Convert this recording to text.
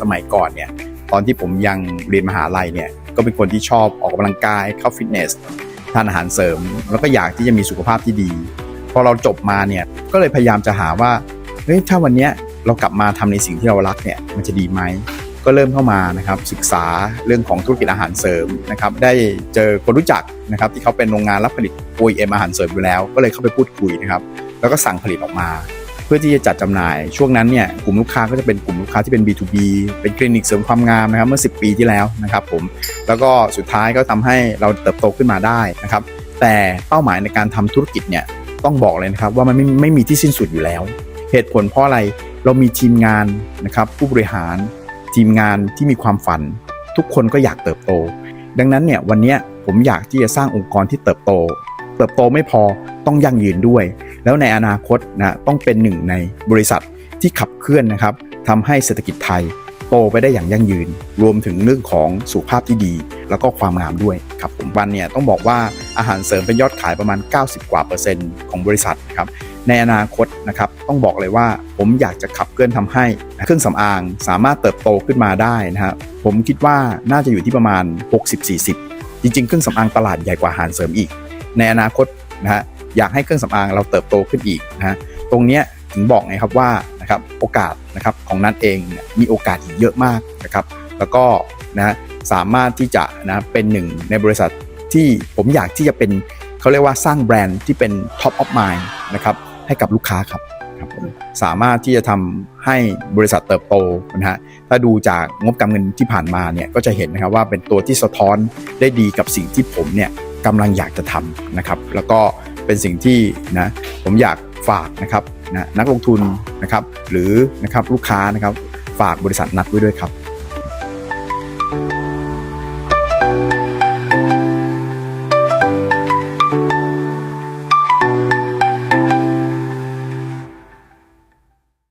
สมัยก่อนเนี่ยตอนที่ผมยังเรียนมหาลัยเนี่ยก็เป็นคนที่ชอบออกกำลังกายเข้าฟิตเนสทานอาหารเสริม แล้วก็อยากที่จะมีสุขภาพที่ดีพอเราจบมาเนี่ยก็เลยพยายามจะหาว่าเฮ้ยถ้าวันเนี้ยเรากลับมาทำในสิ่งที่เรารักเนี่ยมันจะดีไหมก็เริ่มเข้ามานะครับศึกษาเรื่องของธุรกิจอาหารเสริมนะครับได้เจอคนรู้จักนะครับที่เขาเป็นโรงงานรับผลิต OEM อาหารเสริมอยู่แล้ว ก็เลยเข้าไปพูดคุยนะครับแล้วก็สั่งผลิตออกมา พื่อที่จะจัดจำหน่าย ช่วงนั้นเนี่ยกลุ่มลูกค้าก็จะเป็นกลุ่มลูกค้าที่เป็น B2B เป็นคลินิกเสริมความงามนะครับเมื่อ 10 ปีที่แล้วนะครับผมแล้วก็สุดท้ายก็ทำให้เราเติบโตขึ้นมาได้นะครับแต่เป้าหมายในการทำธุรกิจเนี่ยต้องบอกเลยนะครับว่ามันไม่ไม่มีที่สิ้นสุดอยู่แล้ว เหตุผลเพราะอะไรเรามีทีมงานนะครับผู้บริหารทีมงานที่มีความฝัน ทุกคนก็อยากเติบโต ดังนั้นเนี่ยวันนี้ผมอยากที่จะสร้างองค์กรที่เติบโต เติบโตไม่พอต้องยั่งยืนด้วย แล้วในอนาคตนะต้องเป็นหนึ่งในบริษัทที่ขับเคลื่อนนะครับทำให้เศรษฐกิจไทยโตไปได้อย่างยั่งยืน รวมถึงเรื่องของสุขภาพที่ดี แล้วก็ความงามด้วยครับผมวันเนี่ยต้องบอกว่าอาหารเสริมเป็นยอดขายประมาณ 90 กว่าเปอร์เซ็นต์ของบริษัทนะครับในอนาคตนะครับต้องบอกเลยว่าผมอยากจะขับเคลื่อนทำให้เครื่องสำอางสามารถเติบโตขึ้นมาได้นะฮะผมคิดว่าน่าจะอยู่ที่ประมาณ 60-40 จริง ๆ เครื่องสำอางตลาดใหญ่กว่าอาหารเสริมอีก ในอนาคตนะฮะ อยากให้เครื่องสำอางเราเติบโตขึ้นอีกนะฮะตรงเนี้ยถึงบอกไงครับว่านะครับโอกาสนะครับของนัทเองเนี่ยมีโอกาสอีกเยอะมากนะครับ แล้วก็นะสามารถที่จะนะเป็นหนึ่งในบริษัทที่ผมอยากที่จะเป็นเขาเรียกว่าสร้างแบรนด์ที่เป็น top of mind นะครับให้กับลูกค้าครับครับสามารถที่จะทำให้บริษัทเติบโตนะฮะถ้าดูจากงบการเงินที่ผ่านมาเนี่ยก็จะเห็นนะครับว่าเป็นตัวที่สะท้อนได้ดีกับสิ่งที่ผมเนี่ยกำลังอยากจะทำนะครับ แล้วก็ เป็นสิ่งที่นะผมอยากฝากนะครับนะนักลงทุนนะครับหรือนะครับลูกค้านะครับฝากบริษัทนัดไว้ด้วยครับ